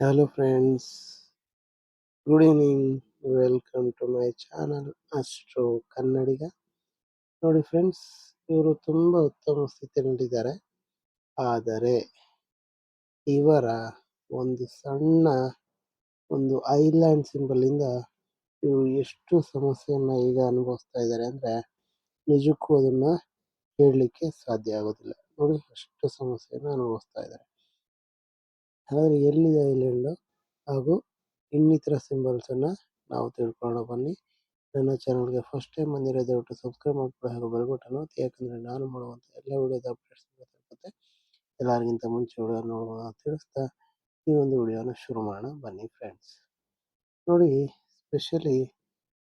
Hello friends, good evening, welcome to my channel astro Kannadiga ನೋಡಿ friends ಇವರು ತುಂಬ ಉತ್ತಮ ಸ್ಥಿತಿಯಲ್ಲಿದ್ದಾರೆ. ಆದರೆ ಇವರ ಒಂದು ಸಣ್ಣ ಒಂದು ಐಲ್ಯಾಂಡ್ ಸಿಂಬಲ್ ಇಂದ ಇವರು ಎಷ್ಟು ಸಮಸ್ಯೆಯನ್ನು ಈಗ ಅನುಭವಿಸ್ತಾ ಇದ್ದಾರೆ ಅಂದ್ರೆ ನಿಜಕ್ಕೂ ಅದನ್ನ ಹೇಳಲಿಕ್ಕೆ ಸಾಧ್ಯ ಆಗೋದಿಲ್ಲ. ನೋಡಿ ಅಷ್ಟು ಸಮಸ್ಯೆಯನ್ನ ಅನುಭವಿಸ್ತಾ ಇದ್ದಾರೆ. ಹಾಗಾದ್ರೆ ಎಲ್ಲಿದೆ ಐಲ್ಯಾಂಡ್ ಹಾಗೂ ಇನ್ನಿತರ ಸಿಂಬಲ್ಸ್ ಅನ್ನ ನಾವು ತಿಳ್ಕೊಳ್ಳೋಣ. ಬನ್ನಿ. ನನ್ನ ಚಾನಲ್ಗೆ ಫಸ್ಟ್ ಟೈಮ್ ಬಂದಿರೋ ದಯವಿಟ್ಟು ಸಬ್ಸ್ಕ್ರೈಬ್ ಮಾಡ್ಕೊಳ್ಳಿ ಹಾಗೂ ಬೆಲ್ಬಟನ್ ಒತ್ತಿ. ಯಾಕಂದ್ರೆ ನಾನು ಮಾಡುವಂಥ ಎಲ್ಲ ವಿಡಿಯೋದ ಅಪ್ಡೇಟ್ಸ್ ತಲುಪುತ್ತೆ. ಎಲ್ಲರಿಗಿಂತ ಮುಂಚೆ ವಿಡಿಯೋ ನೋಡುವ ತಿಳಿಸ್ತಾ ಈ ಒಂದು ವಿಡಿಯೋನ ಶುರು ಮಾಡೋಣ. ಬನ್ನಿ ಫ್ರೆಂಡ್ಸ್ ನೋಡಿ ಸ್ಪೆಷಲಿ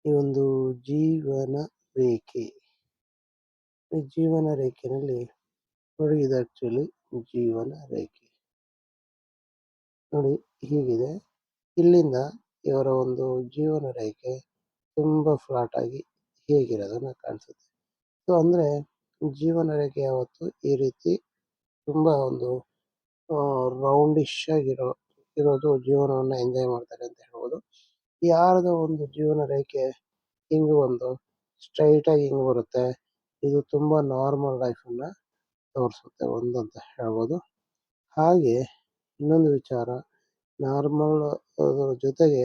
ಈ ಒಂದು ಜೀವನ ರೇಖೆ. ಈ ಜೀವನ ರೇಖೆನಲ್ಲಿ ನೋಡಿ, ಇದು ಆಕ್ಚುಲಿ ಜೀವನ ರೇಖೆ. ನೋಡಿ ಹೀಗಿದೆ. ಇಲ್ಲಿಂದ ಇವರ ಒಂದು ಜೀವನ ರೇಖೆ ತುಂಬ ಫ್ಲಾಟ್ ಆಗಿ ಹೇಗಿರೋದನ್ನ ಕಾಣಿಸುತ್ತೆ. ಸೊ ಅಂದ್ರೆ ಜೀವನ ರೇಖೆ ಯಾವತ್ತು ಈ ರೀತಿ ತುಂಬಾ ಒಂದು ರೌಂಡಿಶ್ ಆಗಿರೋ ಇರೋದು ಜೀವನವನ್ನ ಎಂಜಾಯ್ ಮಾಡ್ತಾರೆ ಅಂತ ಹೇಳ್ಬೋದು. ಯಾರದ ಒಂದು ಜೀವನ ರೇಖೆ ಹಿಂಗ್ ಒಂದು ಸ್ಟ್ರೈಟ್ ಆಗಿ ಹಿಂಗ್ ಬರುತ್ತೆ, ಇದು ತುಂಬಾ ನಾರ್ಮಲ್ ಲೈಫ್ನ ತೋರಿಸುತ್ತೆ ಒಂದು ಅಂತ ಹೇಳ್ಬೋದು. ಹಾಗೆ ಇನ್ನೊಂದು ವಿಚಾರ, ನಾರ್ಮಲ್ ಜೊತೆಗೆ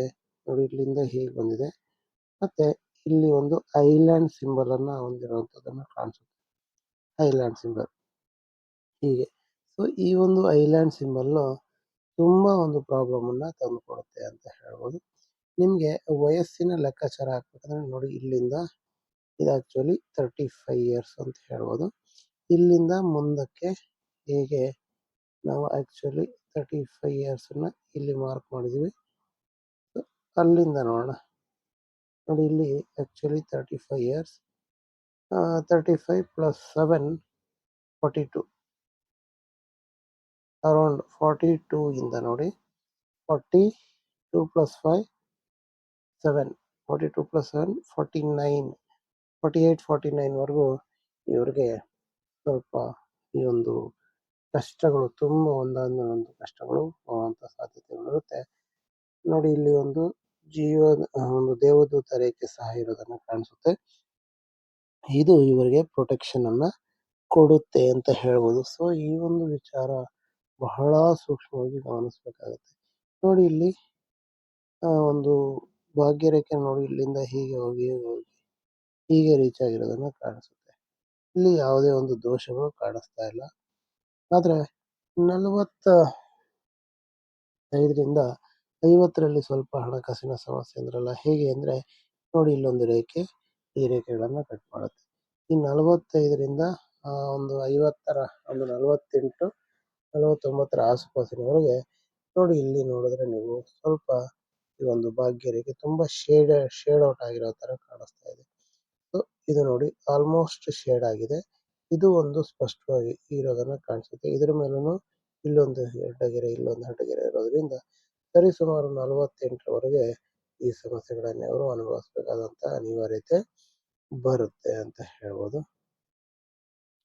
ನೋಡಿ ಇಲ್ಲಿಂದ ಹೀಗೆ ಬಂದಿದೆ. ಮತ್ತೆ ಇಲ್ಲಿ ಒಂದು ಐಲ್ಯಾಂಡ್ ಸಿಂಬಲ್ ಅನ್ನ ಹೊಂದಿರುವಂತದ್ದನ್ನ ಕಾಣಿಸುತ್ತೆ. Island symbol. ಹೀಗೆ. ಸೊ ಈ ಒಂದು ಐಲ್ಯಾಂಡ್ ಸಿಂಬಲ್ ತುಂಬಾ ಒಂದು ಪ್ರಾಬ್ಲಮ್ ಅನ್ನ ತಂದುಕೊಡುತ್ತೆ ಅಂತ ಹೇಳ್ಬೋದು. ನಿಮಗೆ ವಯಸ್ಸಿನ ಲೆಕ್ಕಾಚಾರ ಹಾಕ್ಬೇಕಂದ್ರೆ ನೋಡಿ ಇಲ್ಲಿಂದ ಇದು ಆಕ್ಚುಲಿ ತರ್ಟಿ ಫೈವ್ ಇಯರ್ಸ್ ಅಂತ ಹೇಳ್ಬೋದು. ಇಲ್ಲಿಂದ ಮುಂದಕ್ಕೆ ಹೀಗೆ ನಾವು ಆಕ್ಚುಲಿ ತರ್ಟಿ ಫೈವ್ ಇಯರ್ಸನ್ನು ಇಲ್ಲಿ ಮಾರ್ಕ್ ಮಾಡಿದ್ದೀವಿ ಅಲ್ಲಿಂದ ನೋಡೋಣ. ನೋಡಿ ಇಲ್ಲಿ actually thirty five years thirty five plus seven forty two around forty two ಇಂದ ನೋಡಿ. Forty two plus five seven forty two plus seven forty nine forty eight forty ನೈನ್ವರೆಗೂ ಇವ್ರಿಗೆ ಸ್ವಲ್ಪ ಈ ಒಂದು ಕಷ್ಟಗಳು ತುಂಬ ಒಂದಾದ್ಮೇಲೆ ಒಂದು ಕಷ್ಟಗಳು ಬರುವಂತ ಸಾಧ್ಯತೆಗಳಿರುತ್ತೆ ನೋಡಿ ಇಲ್ಲಿ ಒಂದು ಜೀವ ಒಂದು ದೇವದೂತ ರೇಖೆ ಸಹ ಇರೋದನ್ನ ಕಾಣಿಸುತ್ತೆ. ಇದು ಇವರಿಗೆ ಪ್ರೊಟೆಕ್ಷನ್ ಅನ್ನ ಕೊಡುತ್ತೆ ಅಂತ ಹೇಳ್ಬೋದು. ಸೊ ಈ ಒಂದು ವಿಚಾರ ಬಹಳ ಸೂಕ್ಷ್ಮವಾಗಿ ಗಮನಿಸಬೇಕಾಗುತ್ತೆ. ನೋಡಿ ಇಲ್ಲಿ ಒಂದು ಭಾಗ್ಯರೇಖೆ ನೋಡಿ ಇಲ್ಲಿಂದ ಹೀಗೆ ಹೋಗಿ ಹೋಗಿ ಹೀಗೆ ರೀಚ್ ಆಗಿರೋದನ್ನ ಕಾಣಿಸುತ್ತೆ. ಇಲ್ಲಿ ಯಾವುದೇ ಒಂದು ದೋಷಗಳು ಕಾಣಿಸ್ತಾ ಇಲ್ಲ. ಆದ್ರೆ ನಲವತ್ತ ಐದರಿಂದ ಐವತ್ತರಲ್ಲಿ ಸ್ವಲ್ಪ ಹಣಕಾಸಿನ ಸಮಸ್ಯೆ ಅಂದ್ರಲ್ಲ, ಹೇಗೆ ಅಂದ್ರೆ ನೋಡಿ ಇಲ್ಲೊಂದು ರೇಖೆ, ಈ ರೇಖೆಗಳನ್ನ ಕಟ್ ಮಾಡುತ್ತೆ. ಈ ನಲವತ್ತೈದರಿಂದ ಒಂದು ಐವತ್ತರ, ಒಂದು ನಲವತ್ತೆಂಟು, ನಲವತ್ತೊಂಬತ್ತರ ಆಸುಪಾಸಿನವರೆಗೆ ನೋಡಿ ಇಲ್ಲಿ ನೋಡಿದ್ರೆ ನೀವು ಸ್ವಲ್ಪ ಈ ಒಂದು ಭಾಗ್ಯ ರೇಖೆ ತುಂಬಾ ಶೇಡ್ ಶೇಡ್ ಔಟ್ ಆಗಿರೋ ತರ ಕಾಣಿಸ್ತಾ ಇದೆ. ಸೊ, ಇದು ನೋಡಿ ಆಲ್ಮೋಸ್ಟ್ ಶೇಡ್ ಆಗಿದೆ. ಇದು ಒಂದು ಸ್ಪಷ್ಟವಾಗಿ ಇರೋದನ್ನ ಕಾಣಿಸುತ್ತೆ. ಇದರ ಮೇಲೂ ಇಲ್ಲೊಂದು ಅಡ್ಡಗೆರೆ ಇಲ್ಲೊಂದು ಅಡ್ಡಗೆರೆ ಇರೋದ್ರಿಂದ ಸರಿಸುಮಾರು ನಲವತ್ತೆಂಟರವರೆಗೆ ಈ ಸಮಸ್ಯೆಗಳನ್ನ ಅವರು ಅನುಭವಿಸಬೇಕಾದಂತ ಅನಿವಾರ್ಯತೆ ಬರುತ್ತೆ ಅಂತ ಹೇಳ್ಬೋದು.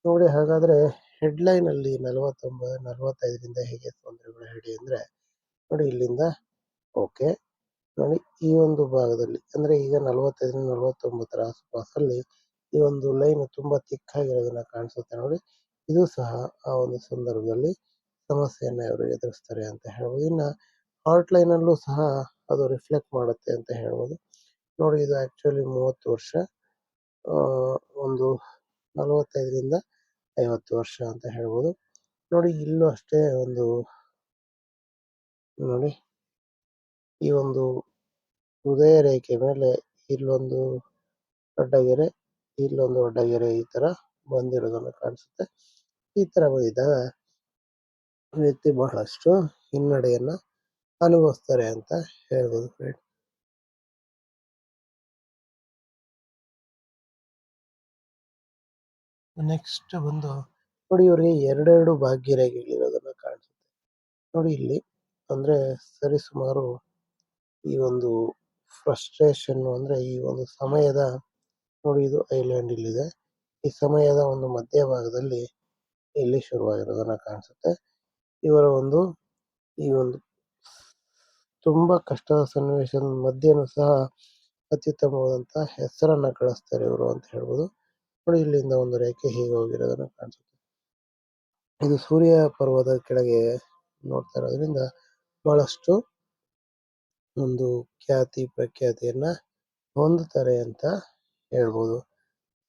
ನೋಡಿ, ಹಾಗಾದ್ರೆ ಹೆಡ್ಲೈನ್ ಅಲ್ಲಿ ನಲವತ್ತೊಂಬತ್ತು ನಲವತ್ತೈದರಿಂದ ಹೇಗೆ ತೊಂದರೆಗಳು ಹೇಳಿ ಅಂದ್ರೆ, ನೋಡಿ, ಇಲ್ಲಿಂದ ಓಕೆ. ನೋಡಿ, ಈ ಒಂದು ಭಾಗದಲ್ಲಿ, ಅಂದ್ರೆ ಈಗ ನಲವತ್ತೈದರಿಂದ ನಲವತ್ತೊಂಬತ್ತರ ಆಸುಪಾಸಲ್ಲಿ ಈ ಒಂದು ಲೈನ್ ತುಂಬಾ ತಿಕ್ಕಾಗಿರೋದನ್ನ ಕಾಣಿಸುತ್ತೆ ನೋಡಿ. ಇದು ಸಹ ಆ ಒಂದು ಸಂದರ್ಭದಲ್ಲಿ ಸಮಸ್ಯೆಯನ್ನ ಇವರು ಎದುರಿಸ್ತಾರೆ ಅಂತ ಹೇಳ್ಬೋದು. ಇನ್ನ ಹಾರ್ಟ್ ಲೈನ್ ಅಲ್ಲೂ ಸಹ ಅದು ರಿಫ್ಲೆಕ್ಟ್ ಮಾಡುತ್ತೆ ಅಂತ ಹೇಳ್ಬೋದು. ನೋಡಿ, ಇದು ಆಕ್ಚುಲಿ ಮೂವತ್ತು ವರ್ಷ ಒಂದು ನಲವತ್ತೈದರಿಂದ ಐವತ್ತು ವರ್ಷ ಅಂತ ಹೇಳ್ಬೋದು. ನೋಡಿ, ಇಲ್ಲೂ ಅಷ್ಟೇ ಒಂದು, ನೋಡಿ, ಈ ಒಂದು ಹೃದಯ ರೇಖೆ ಮೇಲೆ ಇಲ್ಲೊಂದು ಅಡ್ಡಗೆರೆ ಇಲ್ಲೊಂದು ಅಡ್ಡಗೆರೆ ಈ ತರ ಬಂದಿರೋದನ್ನ ಕಾಣಿಸುತ್ತೆ. ಈ ತರ ಬಂದಿದ್ದಾಗ ವ್ಯಕ್ತಿ ಬಹಳಷ್ಟು ಹಿನ್ನಡೆಯನ್ನ ಅನುಭವಿಸ್ತಾರೆ ಅಂತ ಹೇಳ್ಬೋದು ಫ್ರೆಂಡ್. ನೆಕ್ಸ್ಟ್ ಬಂದು ನೋಡಿ ಇವ್ರಿಗೆ ಎರಡೆರಡು ಭಾಗ್ಯರಾಗಿರೋದನ್ನ ಕಾಣಿಸುತ್ತೆ. ನೋಡಿ ಇಲ್ಲಿ ಅಂದ್ರೆ ಸರಿಸುಮಾರು ಈ ಒಂದು ಫ್ರಸ್ಟ್ರೇಷನ್ ಅಂದ್ರೆ ಈ ಒಂದು ಸಮಯದ ನೋಡಿ ಇದು ಐಲ್ಯಾಂಡ್ ಇಲ್ಲಿದೆ. ಈ ಸಮಯದ ಒಂದು ಮಧ್ಯಭಾಗದಲ್ಲಿ ಇಲ್ಲಿ ಶುರುವಾಗಿರೋದನ್ನ ಕಾಣಿಸುತ್ತೆ. ಇವರ ಒಂದು, ಈ ಒಂದು ತುಂಬಾ ಕಷ್ಟದ ಸನ್ನಿವೇಶದ ಮಧ್ಯೆನೂ ಸಹ ಅತ್ಯುತ್ತಮವಾದಂತಹ ಹೆಸರನ್ನ ಕಳಿಸ್ತಾರೆ ಇವರು ಅಂತ ಹೇಳ್ಬೋದು. ನೋಡಿ ಇಲ್ಲಿಂದ ಒಂದು ರೇಖೆ ಹೀಗೆ ಹೋಗಿರೋದನ್ನ ಕಾಣಿಸುತ್ತೆ. ಇದು ಸೂರ್ಯ ಪರ್ವದ ಕೆಳಗೆ ನೋಡ್ತಾ ಇರೋದ್ರಿಂದ ಬಹಳಷ್ಟು ಒಂದು ಖ್ಯಾತಿ, ಪ್ರಖ್ಯಾತಿಯನ್ನ ಹೊಂದುತ್ತಾರೆ ಅಂತ ಹೇಳ್ಬೋದು.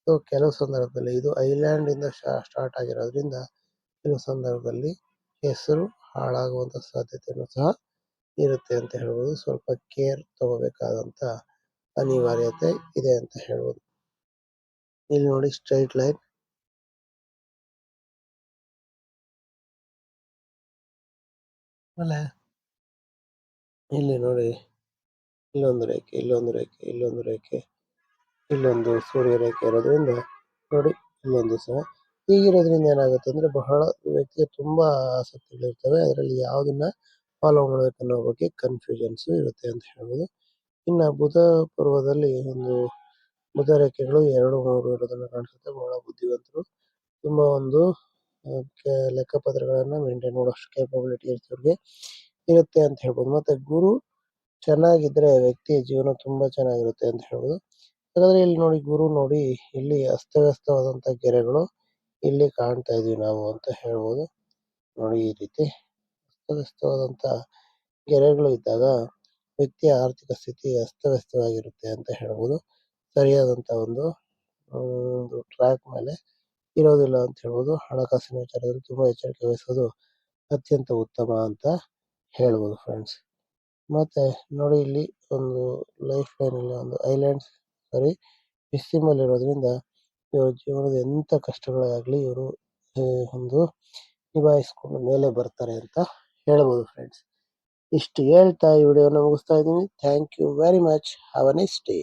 ಸೊ ಕೆಲವು ಸಂದರ್ಭದಲ್ಲಿ ಇದು ಐಲ್ಯಾಂಡ್ ಇಂದ ಸ್ಟಾರ್ಟ್ ಆಗಿರೋದ್ರಿಂದ ಕೆಲವು ಸಂದರ್ಭದಲ್ಲಿ ಹೆಸರು ಹಾಳಾಗುವಂತ ಸಾಧ್ಯತೆಯೂ ಸಹ ಇರುತ್ತೆ ಅಂತ ಹೇಳಬಹುದು ಸ್ವಲ್ಪ ಕೇರ್ ತಗೋಬೇಕಾದಂತ ಅನಿವಾರ್ಯತೆ ಇದೆ ಅಂತ ಹೇಳಬಹುದು ಇಲ್ಲಿ ನೋಡಿ ಸ್ಟ್ರೈಟ್ ಲೈನ್. ಆಮೇಲೆ ಇಲ್ಲಿ ನೋಡಿ ಇಲ್ಲೊಂದು ರೇಖೆ ಇಲ್ಲೊಂದು ರೇಖೆ ಇಲ್ಲೊಂದು ರೇಖೆ. ಇಲ್ಲೊಂದು ಸೂರ್ಯ ರೇಖೆ ಇರೋದ್ರಿಂದ ನೋಡಿ, ಇಲ್ಲೊಂದು ಸಹ. ಹೀಗಿರೋದ್ರಿಂದ ಏನಾಗುತ್ತೆ ಅಂದ್ರೆ ಬಹಳ ವ್ಯಕ್ತಿಗೆ ತುಂಬಾ ಆಸಕ್ತಿಗಳಿರ್ತವೆ. ಅದರಲ್ಲಿ ಯಾವುದನ್ನ ಫಾಲೋ ಮಾಡಬೇಕು ಅನ್ನೋ ಬಗ್ಗೆ ಕನ್ಫ್ಯೂಷನ್ಸ್ ಇರುತ್ತೆ ಅಂತ ಹೇಳ್ಬೋದು. ಇನ್ನ ಬುಧ ಪರ್ವದಲ್ಲಿ ಒಂದು ಬುಧ ರೇಖೆಗಳು ಎರಡು ಮೂರು ಇರೋದನ್ನ ಕಾಣಿಸುತ್ತೆ. ಬಹಳ ಬುದ್ಧಿವಂತರು. ತುಂಬಾ ಒಂದು ಲೆಕ್ಕಪತ್ರಗಳನ್ನು ಮೇಂಟೈನ್ ಮಾಡೋಷ್ಟು ಕೇಪಬಿಲಿಟಿ ಇರ್ತವ್ರಿಗೆ ಇರುತ್ತೆ ಅಂತ ಹೇಳ್ಬೋದು. ಮತ್ತೆ ಗುರು ಚೆನ್ನಾಗಿದ್ರೆ ವ್ಯಕ್ತಿಯ ಜೀವನ ತುಂಬಾ ಚೆನ್ನಾಗಿರುತ್ತೆ ಅಂತ ಹೇಳ್ಬೋದು. ಹಾಗಾದ್ರೆ ಇಲ್ಲಿ ನೋಡಿ ಗುರು ನೋಡಿ ಇಲ್ಲಿ ಅಸ್ತವ್ಯಸ್ತವಾದಂತ ಗೆರೆಗಳು ಇಲ್ಲಿ ಕಾಣ್ತಾ ಇದೀವಿ ನಾವು ಅಂತ ಹೇಳಬಹುದು ನೋಡಿ ಈ ರೀತಿ ಅಸ್ತವ್ಯಸ್ತವಾದಂತ ಗೆರೆಗಳು ಇದ್ದಾಗ ವ್ಯಕ್ತಿಯ ಆರ್ಥಿಕ ಸ್ಥಿತಿ ಅಸ್ತವ್ಯಸ್ತವಾಗಿರುತ್ತೆ ಅಂತ ಹೇಳಬಹುದು ಸರಿಯಾದಂತ ಒಂದು ಒಂದು ಟ್ರ್ಯಾಕ್ ಮೇಲೆ ಇರೋದಿಲ್ಲ ಅಂತ ಹೇಳಬಹುದು ಹಣಕಾಸಿನ ವಿಚಾರದಲ್ಲಿ ತುಂಬಾ ಎಚ್ಚರಿಕೆ ವಹಿಸೋದು ಅತ್ಯಂತ ಉತ್ತಮ ಅಂತ ಹೇಳಬಹುದು ಫ್ರೆಂಡ್ಸ್ ಮತ್ತೆ ನೋಡಿ ಇಲ್ಲಿ ಒಂದು ಲೈಫ್ ಲೈನ್ ಅಲ್ಲಿ ಒಂದು ಐಲ್ಯಾಂಡ್ ಸಾರಿ? ಅಲ್ಲಿ ಇರೋದ್ರಿಂದ ಇವ್ರ ಜೀವನದ ಎಂತ ಕಷ್ಟಗಳಾಗ್ಲಿ ಇವರು ಒಂದು ನಿಭಾಯಿಸ್ಕೊಂಡು ಮೇಲೆ ಬರ್ತಾರೆ ಅಂತ ಹೇಳ್ಬೋದು ಫ್ರೆಂಡ್ಸ್ ಇಷ್ಟು ಹೇಳ್ತಾ ಈ ವಿಡಿಯೋನ ಮುಗಿಸ್ತಾ ಇದ್ದೀನಿ. Thank you very much have a nice day